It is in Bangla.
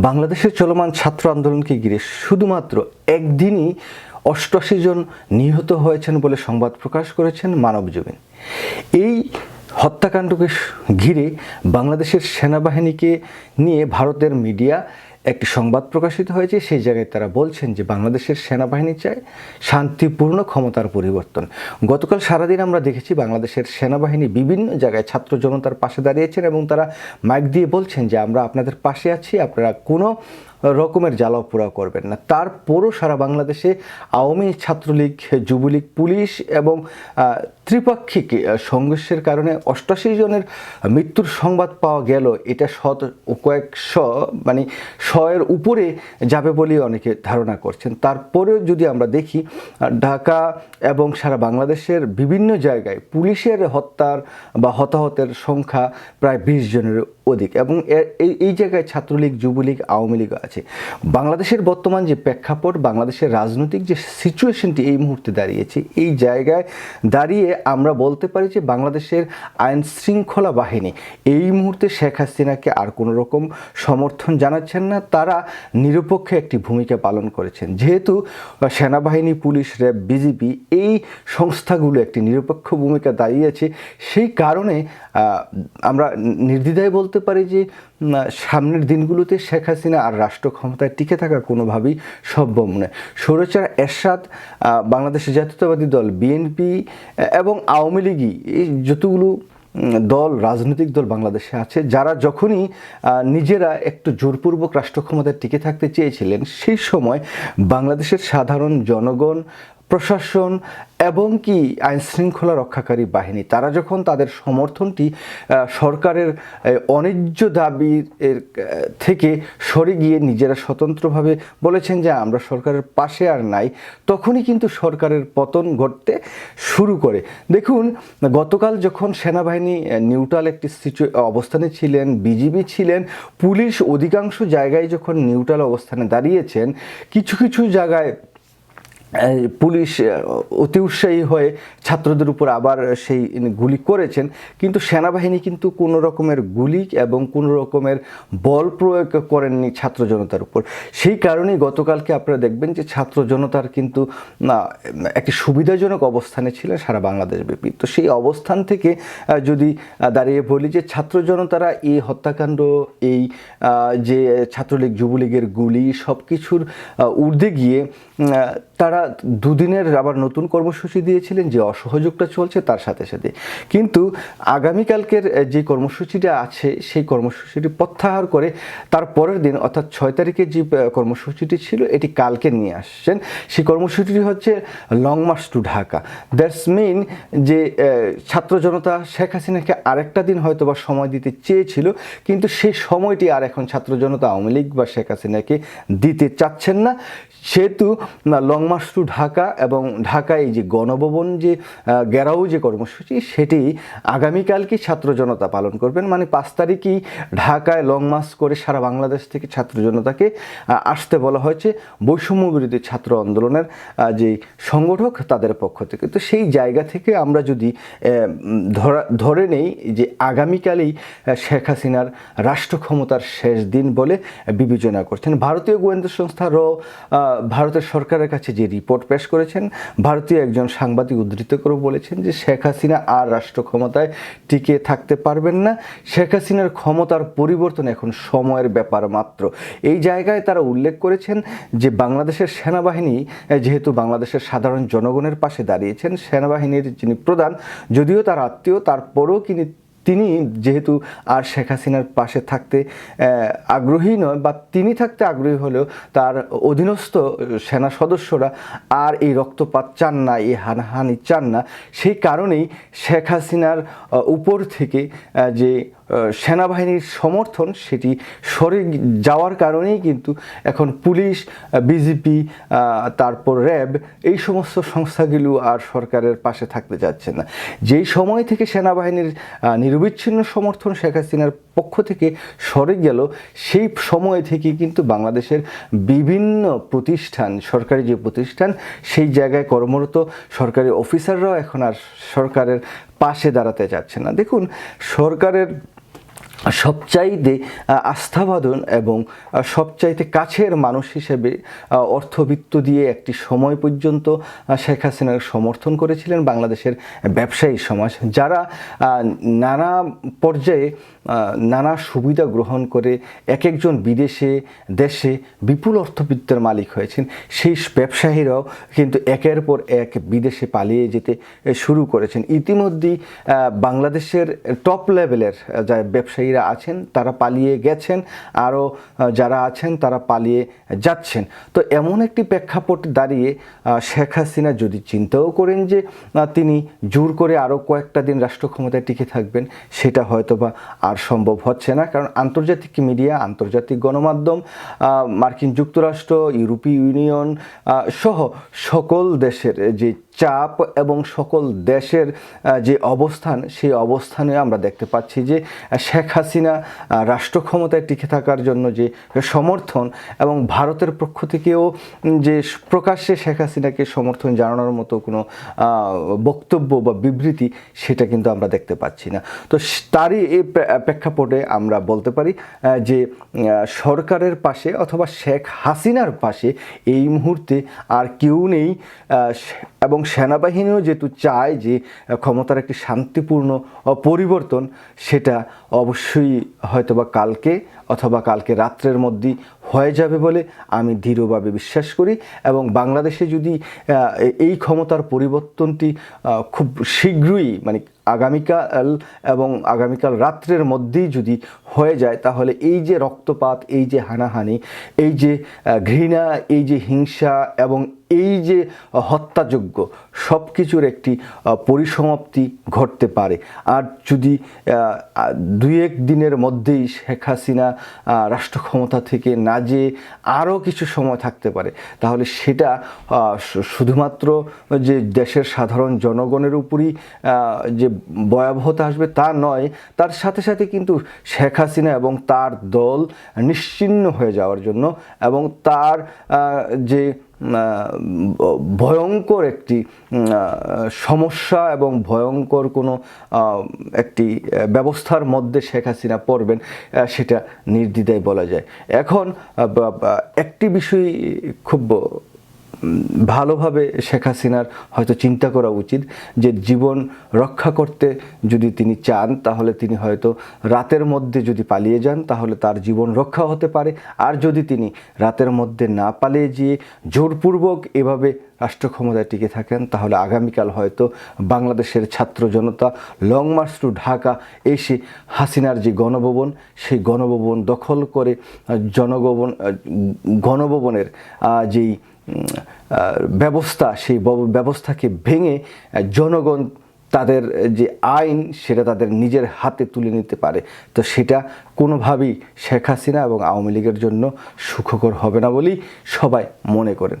বাংলাদেশের চলমান ছাত্র আন্দোলনকে ঘিরে শুধুমাত্র একদিনই অষ্টআশি জন নিহত হয়েছেন বলে সংবাদ প্রকাশ করেছেন মানবজমিন এই হত্যাকাণ্ডকে ঘিরে বাংলাদেশের সেনাবাহিনীকে নিয়ে ভারতের মিডিয়া একটি সংবাদ প্রকাশিত হয়েছে, সেই জায়গায় তারা বলছেন যে বাংলাদেশের সেনাবাহিনী চায় শান্তিপূর্ণ ক্ষমতার পরিবর্তন। গতকাল সারাদিন আমরা দেখেছি বাংলাদেশের সেনাবাহিনী বিভিন্ন জায়গায় ছাত্র জনতার পাশে দাঁড়িয়েছেন এবং তারা মাইক দিয়ে বলছেন যে আমরা আপনাদের পাশে আছি, আপনারা কোনো রকমের জ্বালাও করবেন না। তারপরও সারা বাংলাদেশে আওয়ামী ছাত্রলীগ, যুবলীগ, পুলিশ এবং ত্রিপাক্ষিক সংঘর্ষের কারণে অষ্টাশি জনের মৃত্যুর সংবাদ পাওয়া গেল। এটা শত, কয়েকশ মানে শয়ের উপরে যাবে বলেই অনেকে ধারণা করছেন। তারপরেও যদি আমরা দেখি, ঢাকা এবং সারা বাংলাদেশের বিভিন্ন জায়গায় পুলিশের হত্যার বা হতাহতের সংখ্যা প্রায় বিশ জনের অধিক এবং এই জায়গায় ছাত্রলীগ, যুবলীগ, আওয়ামী লীগ আছে। বাংলাদেশের বর্তমান যে প্রেক্ষাপট, বাংলাদেশের রাজনৈতিক যে সিচুয়েশনটি এই মুহূর্তে দাঁড়িয়েছে, এই জায়গায় দাঁড়িয়ে আমরা বলতে পারি যে বাংলাদেশের আইন শৃঙ্খলা বাহিনী, এই মুহূর্তে শেখ হাসিনাকে আর কোনো রকম সমর্থন জানাচ্ছেন না। তারা নিরপেক্ষ একটি ভূমিকা পালন করেছেন। যেহেতু সেনাবাহিনী, পুলিশ, র্যাব, বিজিবি এই সংস্থাগুলো একটি নিরপেক্ষ ভূমিকা দাঁড়িয়েছে, সেই কারণে আমরা নির্দ্বিধায় বলতে পারি যে সামনের দিনগুলোতে শেখ হাসিনা আর রাষ্ট্র ক্ষমতায় টিকে থাকা কোনোভাবেই সম্ভব নয়। সৌরচার এরশাদ বাংলাদেশের জাতীয়তাবাদী দল, বিএনপি এবং আওয়ামী লীগই এই যতগুলো দল, রাজনৈতিক দল বাংলাদেশে আছে, যারা যখনই নিজেরা একটু জোরপূর্বক রাষ্ট্র ক্ষমতায় টিকে থাকতে চেয়েছিলেন, সেই সময় বাংলাদেশের সাধারণ জনগণ প্রশাসন এবং কি আইন শৃঙ্খলা রক্ষাকারী বাহিনী, তারা যখন তাদের সমর্থনটি সরকারের অন্যায্য দাবির থেকে সরে গিয়ে নিজেরা স্বতন্ত্রভাবে বলেছেন যে আমরা সরকারের পাশে আর নাই, তখনই কিন্তু সরকারের পতন ঘটতে শুরু করে। দেখুন, গতকাল যখন সেনাবাহিনী নিউট্রাল একটি অবস্থানে ছিলেন, বিজিবি ছিলেন, পুলিশ অধিকাংশ জায়গায় যখন নিউট্রাল অবস্থানে দাঁড়িয়েছেন, কিছু কিছু জায়গায় পুলিশ অতি উৎসাহী হয়ে ছাত্রদের উপর আবার সেই গুলি করেছেন। কিন্তু সেনাবাহিনী কিন্তু কোনো রকমের গুলি এবং কোনো রকমের বল প্রয়োগ করেননি ছাত্র জনতার উপর। সেই কারণেই গতকালকে আপনারা দেখবেন যে ছাত্র জনতার কিন্তু, না, একটি সুবিধাজনক অবস্থানে ছিলেন সারা বাংলাদেশ ব্যাপী। তো সেই অবস্থান থেকে যদি দাঁড়িয়ে বলি যে ছাত্র জনতারা এই হত্যাকাণ্ড, এই যে ছাত্রলীগ, যুবলীগের গুলি সব কিছুর ঊর্ধ্বে গিয়ে তারা দুদিনের আবার নতুন কর্মসূচি দিয়েছিলেন, যে অসহযোগটা চলছে তার সাথে সাথে। কিন্তু আগামীকালকের যে কর্মসূচিটা আছে, সেই কর্মসূচিটি প্রত্যাহার করে তার পরের দিন, অর্থাৎ ছয় তারিখের যে কর্মসূচিটি ছিল, এটি কালকে নিয়ে আসছেন। সেই কর্মসূচিটি হচ্ছে long march to Dhaka. That's mean যে ছাত্র জনতা শেখ হাসিনাকে আরেকটা দিন হয়তো বা সময় দিতে চেয়েছিল, কিন্তু সেই সময়টি আর এখন ছাত্র জনতা আওয়ামী লীগ বা শেখ হাসিনাকে দিতে চাচ্ছেন না। সেহেতু লং মার্চ টু ঢাকা এবং ঢাকায় যে গণভবন যে গেরাও যে কর্মসূচি, সেটি আগামীকালকে ছাত্র জনতা পালন করবেন। মানে পাঁচ তারিখই ঢাকায় লং মার্চ করে সারা বাংলাদেশ থেকে ছাত্র জনতাকে আসতে বলা হয়েছে বৈষম্য বিরোধী ছাত্র আন্দোলনের যে সংগঠক তাদের পক্ষ থেকে। তো সেই জায়গা থেকে আমরা যদি ধরা, ধরে নেই যে আগামীকালেই শেখ হাসিনার রাষ্ট্র ক্ষমতার শেষ দিন বলে বিবেচনা করছেন। ভারতীয় গোয়েন্দা সংস্থা র ভারতের সরকারের কাছে যে রিপোর্ট পেশ করেছেন, ভারতীয় একজন সাংবাদিক উদ্ধৃত করে বলেছেন যে শেখ হাসিনা আর রাষ্ট্র ক্ষমতায় টিকে থাকতে পারবেন না। শেখ হাসিনার ক্ষমতার পরিবর্তন এখন সময়ের ব্যাপার মাত্র। এই জায়গায় তারা উল্লেখ করেছেন যে বাংলাদেশের সেনাবাহিনী, যেহেতু বাংলাদেশের সাধারণ জনগণের পাশে দাঁড়িয়েছেন, সেনাবাহিনীর যিনি প্রধান, যদিও তার আত্মীয়, তারপরেও তিনি তিনি যেহেতু আর শেখ হাসিনার পাশে থাকতে আগ্রহী নয় বা তিনি থাকতে আগ্রহী হলেও তার অধীনস্থ সেনা সদস্যরা আর এই রক্তপাত চান না, এই হানাহানি চান না। সেই কারণেই শেখ হাসিনার উপর থেকে যে সেনাবাহিনীর সমর্থন সেটি সরে যাওয়ার কারণেই কিন্তু এখন পুলিশ বিজেপি তারপর র্যাব এই সমস্ত সংস্থাগুলো আর সরকারের পাশে থাকতে যাচ্ছে না। যেই সময় থেকে সেনাবাহিনীর নিরবিচ্ছিন্ন সমর্থন শেখ হাসিনার পক্ষ থেকে সরে গেল, সেই সময় থেকে কিন্তু বাংলাদেশের বিভিন্ন প্রতিষ্ঠান, সরকারি যে প্রতিষ্ঠান, সেই জায়গায় কর্মরত সরকারি অফিসাররাও এখন আর সরকারের পাশে দাঁড়াতে যাচ্ছে না। দেখুন, সরকারের সবচাইতে আস্থাবাদন এবং সবচাইতে কাছের মানুষ হিসেবে অর্থবিত্ত দিয়ে একটি সময় পর্যন্ত শেখ হাসিনার সমর্থন করেছিলেন বাংলাদেশের ব্যবসায়ী সমাজ, যারা নানা পর্যায়ে নানা সুবিধা গ্রহণ করে এক একজন বিদেশে, দেশে বিপুল অর্থবিত্তের মালিক হয়েছেন। সেই ব্যবসায়ীরাও কিন্তু একের পর এক বিদেশে পালিয়ে যেতে শুরু করেছেন। ইতিমধ্যেই বাংলাদেশের টপ লেভেলের যা যা ব্যবসায়ীরা আছেন, তারা পালিয়ে গেছেন, আরও যারা আছেন, তারা পালিয়ে যাচ্ছেন। তো এমন একটি প্রেক্ষাপট দাঁড়িয়ে শেখ হাসিনা যদি চিন্তাও করেন যে তিনি জোর করে আরও কয়েকটা দিন রাষ্ট্র ক্ষমতায় টিকে থাকবেন, সেটা হয়তোবা আর সম্ভব হচ্ছে না। কারণ আন্তর্জাতিক মিডিয়া, আন্তর্জাতিক গণমাধ্যম মার্কিন যুক্তরাষ্ট্র ইউরোপীয় ইউনিয়ন সহ সকল দেশের যে চাপ এবং সকল দেশের যে অবস্থান, সেই অবস্থানে আমরা দেখতে পাচ্ছি যে শেখ হাসিনা রাষ্ট্র ক্ষমতায় টিকে থাকার জন্য যে সমর্থন এবং ভারতের পক্ষ থেকেও যে প্রকাশ্যে শেখ হাসিনাকে সমর্থন জানানোর মতো কোনো বক্তব্য বা বিবৃতি, সেটা কিন্তু আমরা দেখতে পাচ্ছি না। তো তারই এই প্রেক্ষাপটে আমরা বলতে পারি যে সরকারের পাশে অথবা শেখ হাসিনার পাশে এই মুহূর্তে আর কেউ নেই এবং সেনাবাহিনীও যেহেতু চায় যে ক্ষমতার একটি শান্তিপূর্ণ পরিবর্তন, সেটা অবশ্যই হয়তোবা কালকে অথবা কালকে রাত্রের মধ্যেই হয়ে যাবে বলে আমি দৃঢ়ভাবে বিশ্বাস করি এবং বাংলাদেশে যদি এই ক্ষমতার পরিবর্তনটি খুব শীঘ্রই মানে আগামীকাল এবং আগামীকাল রাত্রের মধ্যেই যদি হয়ে যায়, তাহলে এই যে রক্তপাত, এই যে হানাহানি, এই যে ঘৃণা, এই যে হিংসা এবং এই যে হত্যাযোগ্য সব কিছুর একটি পরিসমাপ্তি ঘটতে পারে। আর যদি দুই এক দিনের মধ্যেই শেখ হাসিনা রাষ্ট্র ক্ষমতা থেকে না যে আরও কিছু সময় থাকতে পারে। তাহলে সেটা শুধুমাত্র যে দেশের সাধারণ জনগণের উপরই যে ভয়াবহতা আসবে তা নয়, তার সাথে সাথে কিন্তু শেখ হাসিনা এবং তার দল নিশ্চিন্ন হয়ে যাওয়ার জন্য এবং তার যে ভয়ঙ্কর একটি সমস্যা এবং ভয়ঙ্কর কোনো একটি ব্যবস্থার মধ্যে শেখ হাসিনা পড়বেন সেটা নির্দ্বিধায় বলা যায়। এখন একটি বিষয় খুব ভালোভাবে শেখ হাসিনার হয়তো চিন্তা করা উচিত যে জীবন রক্ষা করতে যদি তিনি চান, তাহলে তিনি হয়তো রাতের মধ্যে যদি পালিয়ে যান, তাহলে তার জীবন রক্ষা হতে পারে। আর যদি তিনি রাতের মধ্যে না পালিয়ে গিয়ে জোরপূর্বক এভাবে রাষ্ট্র ক্ষমতায় টিকে থাকেন, তাহলে আগামীকাল হয়তো বাংলাদেশের ছাত্র জনতা লং মার্চ টু ঢাকা এসে হাসিনার যে গণভবন, সেই গণভবন দখল করে জনগবন গণভবনের যেই ব্যবস্থা, সেই ব্যবস্থাকে ভেঙে জনগণ তাদের যে আইন, সেটা তাদের নিজের হাতে তুলে নিতে পারে। তো সেটা কোনোভাবেই শেখ হাসিনা এবং আওয়ামী লীগের জন্য সুখকর হবে না বলেই সবাই মনে করেন।